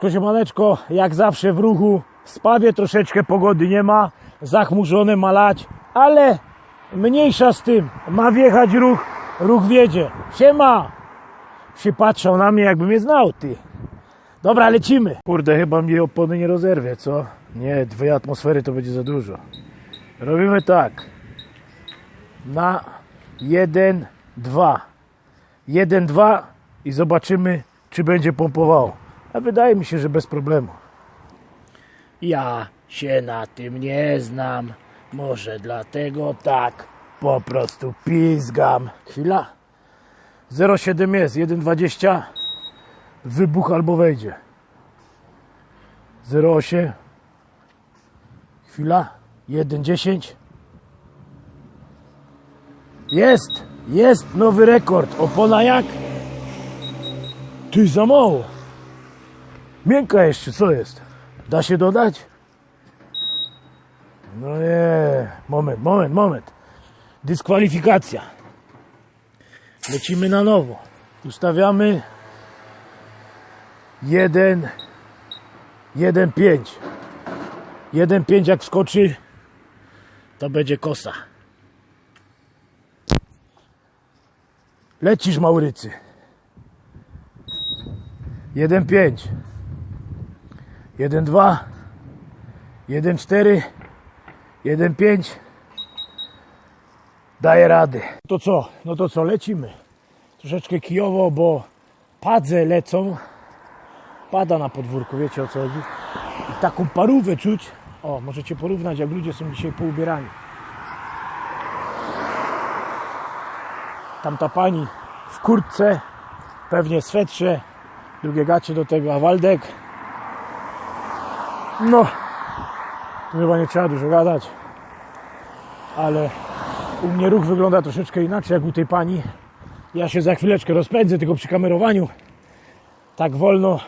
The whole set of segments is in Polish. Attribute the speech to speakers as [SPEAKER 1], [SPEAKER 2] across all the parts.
[SPEAKER 1] Siemaneczko, siemaneczko, jak zawsze w ruchu. Spawie troszeczkę pogody nie ma, zachmurzone ma lać, ale mniejsza z tym. Ma wjechać ruch, ruch wiedzie. Siema! Przypatrzał na mnie, jakby mnie znał, ty. Dobra, lecimy. Kurde, chyba mi opony nie rozerwie, co? Nie, dwie atmosfery to będzie za dużo. Robimy tak. Na 1, 2. 1, 2 i zobaczymy, czy będzie pompowało. A wydaje mi się, że bez problemu. Ja się na tym nie znam. Może dlatego tak po prostu pizgam. Chwila. 0,7 jest, 1,20. Wybuch albo wejdzie. 0,8. Chwila. 1,10. Jest! Jest nowy rekord. Opona jak? Ty za mało. Miękka jeszcze, co jest? Da się dodać? No nie. Moment, moment, moment. Dyskwalifikacja. Lecimy na nowo. Ustawiamy 1 1 5. 1 5 jak wskoczy to będzie kosa. Lecisz Maurycy. 1 5 1 2 1 4 1 5 Daję rady. To co? No to co, lecimy. Troszeczkę kijowo, bo padze lecą. Pada na podwórku, wiecie o co chodzi. I taką parówę czuć. O, możecie porównać, jak ludzie są dzisiaj poubierani. Tamta pani w kurtce, pewnie swetrze, drugie gacie do tego, a Waldek no chyba nie trzeba dużo gadać ale u mnie ruch wygląda troszeczkę inaczej jak u tej pani. Ja się za chwileczkę rozpędzę tylko przy kamerowaniu. Tak wolno.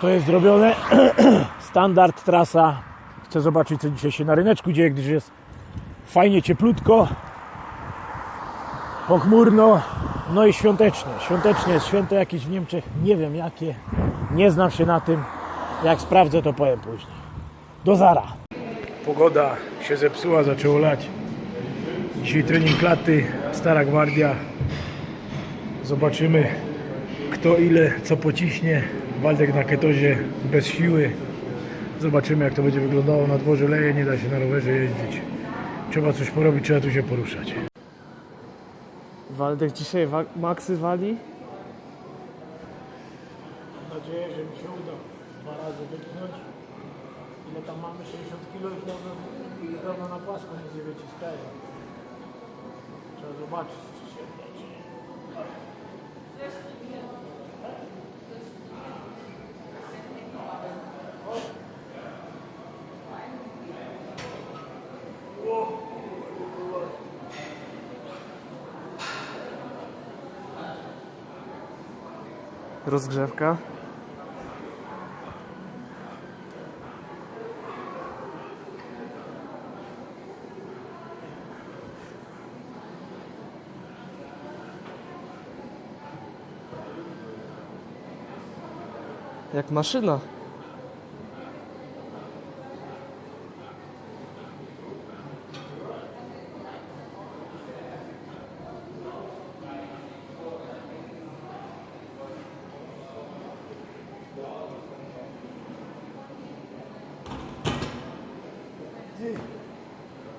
[SPEAKER 1] To jest zrobione. Standard trasa. Chcę zobaczyć co dzisiaj się na ryneczku dzieje gdyż jest fajnie cieplutko pochmurno, no i świątecznie. Świątecznie jest święto jakieś w Niemczech, nie wiem jakie, nie znam się na tym. Jak sprawdzę, to powiem później. Do zara. Pogoda się zepsuła, zaczęło lać. Dzisiaj trening laty, stara gwardia. Zobaczymy, kto ile, co pociśnie. Waldek na ketozie bez siły. Zobaczymy, jak to będzie wyglądało na dworze leje. Nie da się na rowerze jeździć. Trzeba coś porobić, trzeba tu się poruszać.
[SPEAKER 2] Waldek dzisiaj maksy wali?
[SPEAKER 1] Mam nadzieję, że mi się uda dwa razy wypchnąć. Ile tam mamy? 60 kg już dawno, na płasko nie wyciskają. Trzeba zobaczyć, czy się uda. czy nie.
[SPEAKER 2] Rozgrzewka. Jak maszyna.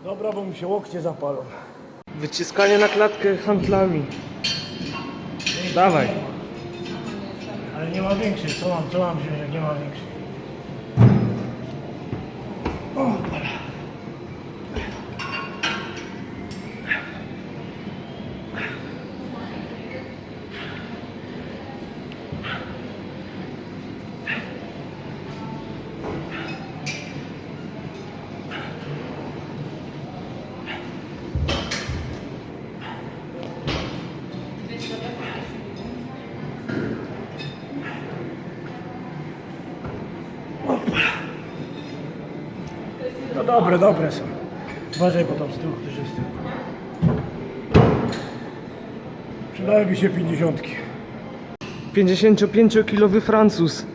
[SPEAKER 1] Dobra, bo mi się łokcie zapalą.
[SPEAKER 2] Wyciskanie na klatkę handlami. Dawaj.
[SPEAKER 1] Nie ma większej. Co mam, co mam jak nie ma większej? No dobre, dobre są. Uważaj, bo tam z tyłu też jest. Przydałyby się 50.
[SPEAKER 2] 55-kilowy Francuz.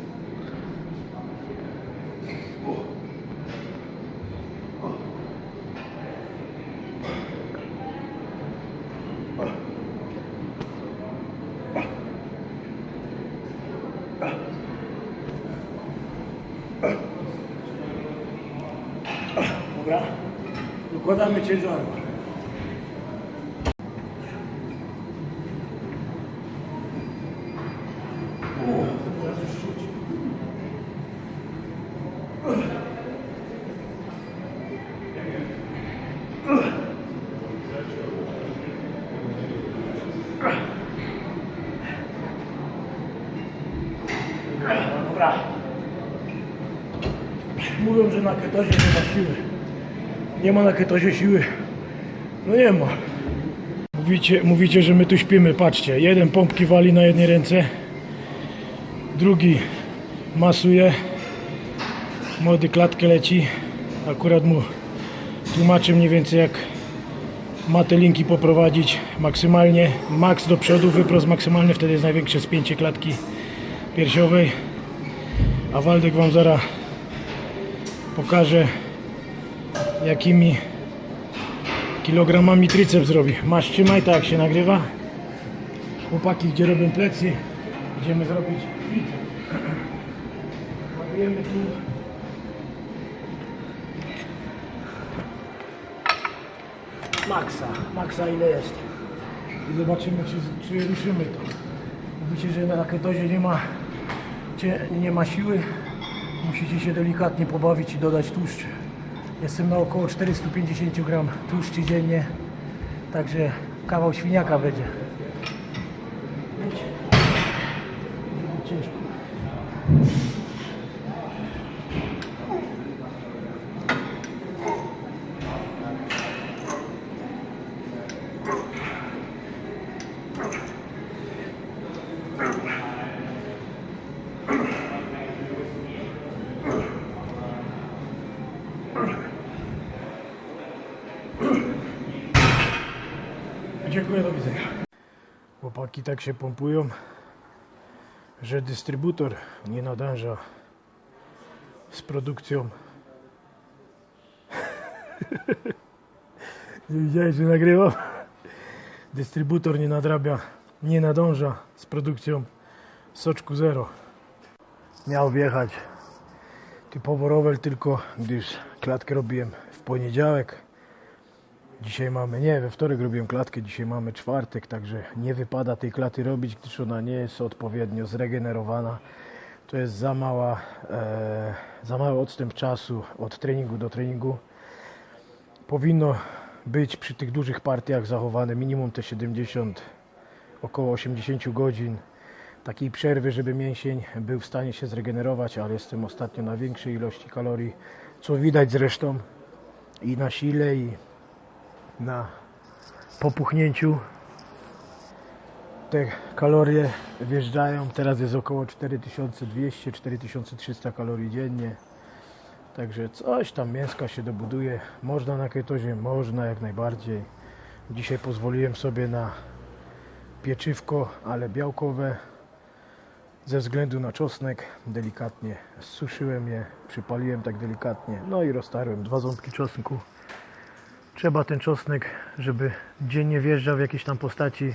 [SPEAKER 1] Dobra. Dokładamy ciężaru. Dobra. Mówią, że na ketozie nie ma siły. Nie ma na ketozie siły. No nie ma. Mówicie, mówicie, że my tu śpimy. Patrzcie, jeden pompki wali na jednej ręce, drugi masuje, młody klatkę leci. Akurat mu tłumaczę mniej więcej jak ma te linki poprowadzić maksymalnie. Max do przodu, wyprost maksymalny, wtedy jest największe spięcie klatki piersiowej. A Waldek Wam zaraz pokaże jakimi kilogramami triceps zrobi. Masz trzymaj tak się nagrywa. Chłopaki gdzie robią plecy, idziemy zrobić triceps. Tu. Maxa, maxa ile jest. I zobaczymy czy, czy ruszymy to. Mówicie, że na ketozie nie ma, nie ma siły. Musicie się delikatnie pobawić i dodać tłuszcz. Jestem na około 450 gram tłuszczy dziennie, także kawał świniaka będzie. Dziękuję, do widzenia. Chłopaki tak się pompują, że dystrybutor nie nadąża z produkcją. nie widziałeś, że nagrywam? Dystrybutor nie nadrabia, nie nadąża z produkcją soczku zero. Miał wjechać typowo rower tylko, gdyż klatkę robiłem w poniedziałek. Dzisiaj mamy, nie, we wtorek robiłem klatkę, dzisiaj mamy czwartek, także nie wypada tej klaty robić, gdyż ona nie jest odpowiednio zregenerowana. To jest za mała, e, za mały odstęp czasu od treningu do treningu. Powinno być przy tych dużych partiach zachowane minimum te 70, około 80 godzin takiej przerwy, żeby mięsień był w stanie się zregenerować, ale jestem ostatnio na większej ilości kalorii, co widać zresztą i na sile, i na popuchnięciu te kalorie wjeżdżają. Teraz jest około 4200-4300 kalorii dziennie. Także coś tam mięska się dobuduje. Można na ketozie, można jak najbardziej. Dzisiaj pozwoliłem sobie na pieczywko, ale białkowe. Ze względu na czosnek delikatnie zsuszyłem je, przypaliłem tak delikatnie, no i roztarłem dwa ząbki czosnku. Trzeba ten czosnek, żeby dziennie wjeżdżał w jakiejś tam postaci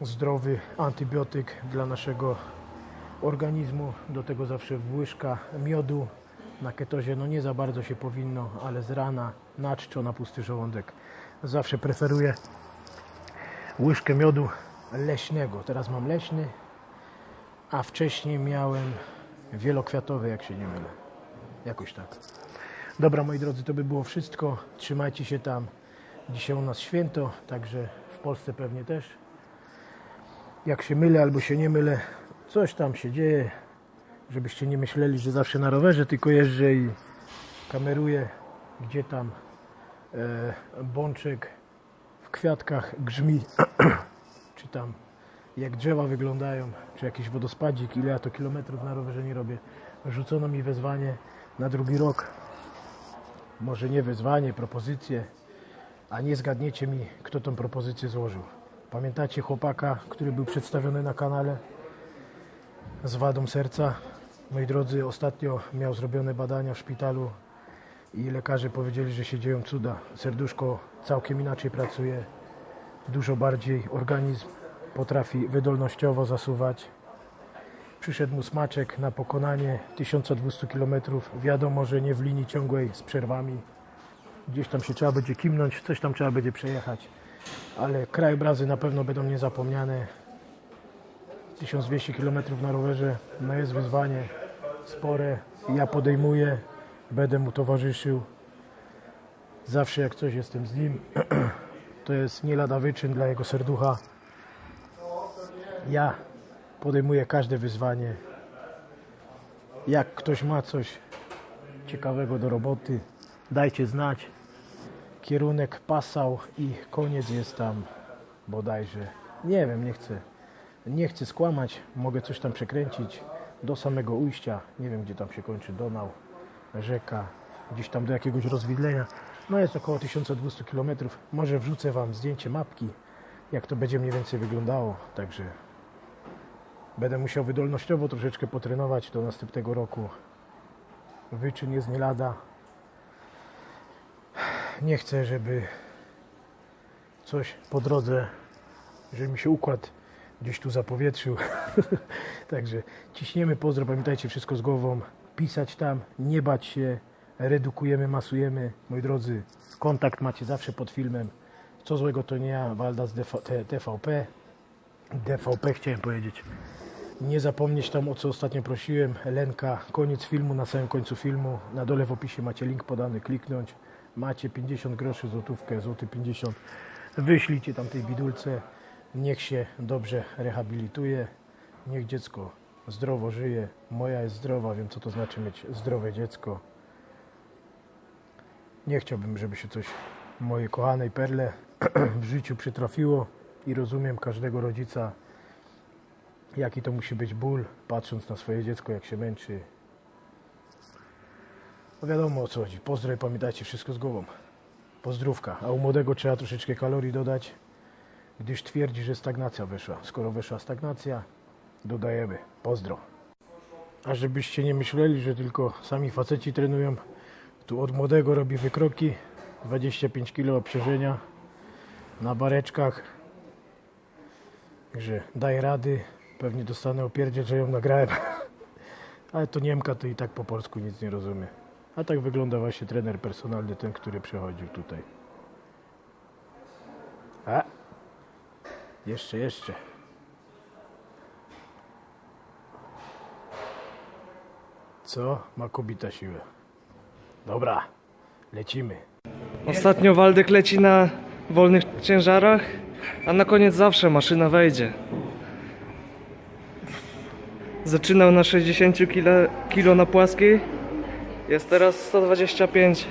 [SPEAKER 1] zdrowy antybiotyk dla naszego organizmu. Do tego zawsze łyżka miodu. Na ketozie no nie za bardzo się powinno, ale z rana na czczo, na pusty żołądek. Zawsze preferuję łyżkę miodu leśnego. Teraz mam leśny, a wcześniej miałem wielokwiatowy, jak się nie mylę. Jakoś tak. Dobra, moi drodzy, to by było wszystko. Trzymajcie się tam. Dzisiaj u nas święto, także w Polsce pewnie też. Jak się mylę albo się nie mylę, coś tam się dzieje, żebyście nie myśleli, że zawsze na rowerze tylko jeżdżę i kameruję, gdzie tam e, bączek w kwiatkach grzmi, czy tam jak drzewa wyglądają, czy jakiś wodospadzik, ile ja to kilometrów na rowerze nie robię. Rzucono mi wezwanie na drugi rok może nie wyzwanie, propozycję, a nie zgadniecie mi, kto tą propozycję złożył. Pamiętacie chłopaka, który był przedstawiony na kanale z wadą serca? Moi drodzy, ostatnio miał zrobione badania w szpitalu i lekarze powiedzieli, że się dzieją cuda. Serduszko całkiem inaczej pracuje, dużo bardziej organizm potrafi wydolnościowo zasuwać. Przyszedł mu smaczek na pokonanie 1200 km. Wiadomo, że nie w linii ciągłej z przerwami. Gdzieś tam się trzeba będzie kimnąć, coś tam trzeba będzie przejechać. Ale krajobrazy na pewno będą niezapomniane. 1200 km na rowerze, no jest wyzwanie spore. Ja podejmuję, będę mu towarzyszył. Zawsze jak coś jestem z nim. To jest nie lada wyczyn dla jego serducha. Ja podejmuję każde wyzwanie. Jak ktoś ma coś ciekawego do roboty, dajcie znać. Kierunek Passau i koniec jest tam bodajże. Nie wiem, nie chcę. Nie chcę skłamać, mogę coś tam przekręcić do samego ujścia. Nie wiem, gdzie tam się kończy Donał, rzeka, gdzieś tam do jakiegoś rozwidlenia. No jest około 1200 km. Może wrzucę Wam zdjęcie mapki, jak to będzie mniej więcej wyglądało. Także będę musiał wydolnościowo troszeczkę potrenować do następnego roku. Wyczyn jest nie lada. Nie chcę, żeby coś po drodze, żeby mi się układ gdzieś tu zapowietrzył. Także ciśniemy pozdro, pamiętajcie wszystko z głową. Pisać tam, nie bać się, redukujemy, masujemy. Moi drodzy, kontakt macie zawsze pod filmem. Co złego to nie ja, Walda z DV, TVP. DVP chciałem powiedzieć. Nie zapomnieć tam o co ostatnio prosiłem. Lenka, koniec filmu, na samym końcu filmu. Na dole w opisie macie link podany, kliknąć. Macie 50 groszy, złotówkę, złoty 50. Wyślijcie tam tej bidulce. Niech się dobrze rehabilituje. Niech dziecko zdrowo żyje. Moja jest zdrowa, wiem co to znaczy mieć zdrowe dziecko. Nie chciałbym, żeby się coś mojej kochanej perle w życiu przytrafiło i rozumiem każdego rodzica, jaki to musi być ból, patrząc na swoje dziecko, jak się męczy. No wiadomo o co chodzi. Pozdro i pamiętajcie wszystko z głową. Pozdrówka. A u młodego trzeba troszeczkę kalorii dodać, gdyż twierdzi, że stagnacja wyszła. Skoro wyszła stagnacja, dodajemy. Pozdro. A żebyście nie myśleli, że tylko sami faceci trenują, tu od młodego robi wykroki, 25 kg obciążenia na bareczkach. Także daj rady, pewnie dostanę opierdziel, że ją nagrałem. Ale to Niemka to i tak po polsku nic nie rozumie. A tak wygląda właśnie trener personalny, ten, który przechodził tutaj. A! Jeszcze, jeszcze. Co? Ma kobita siłę. Dobra, lecimy.
[SPEAKER 2] Ostatnio Waldek leci na wolnych ciężarach, a na koniec zawsze maszyna wejdzie. Zaczynał na 60 kilo, kilo na płaskiej, jest teraz 125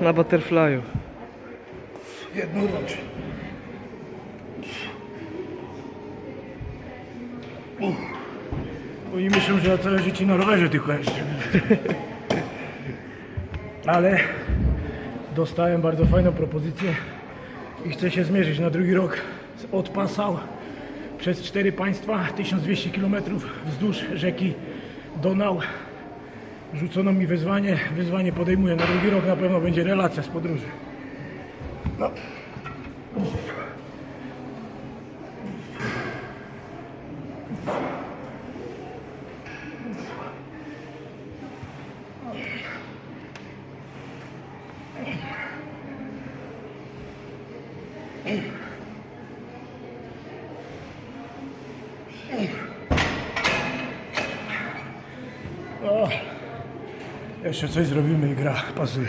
[SPEAKER 2] na butterflyu.
[SPEAKER 1] Jedną rącz. Oni myślą, że ja całe życie na rowerze tylko jeżdżę. Ale dostałem bardzo fajną propozycję i chcę się zmierzyć na drugi rok od Passau przez cztery państwa, 1200 km wzdłuż rzeki Donau. Rzucono mi wyzwanie, wyzwanie podejmuję. Na drugi rok na pewno będzie relacja z podróży. No. O, jeszcze coś zrobimy i gra pasuje.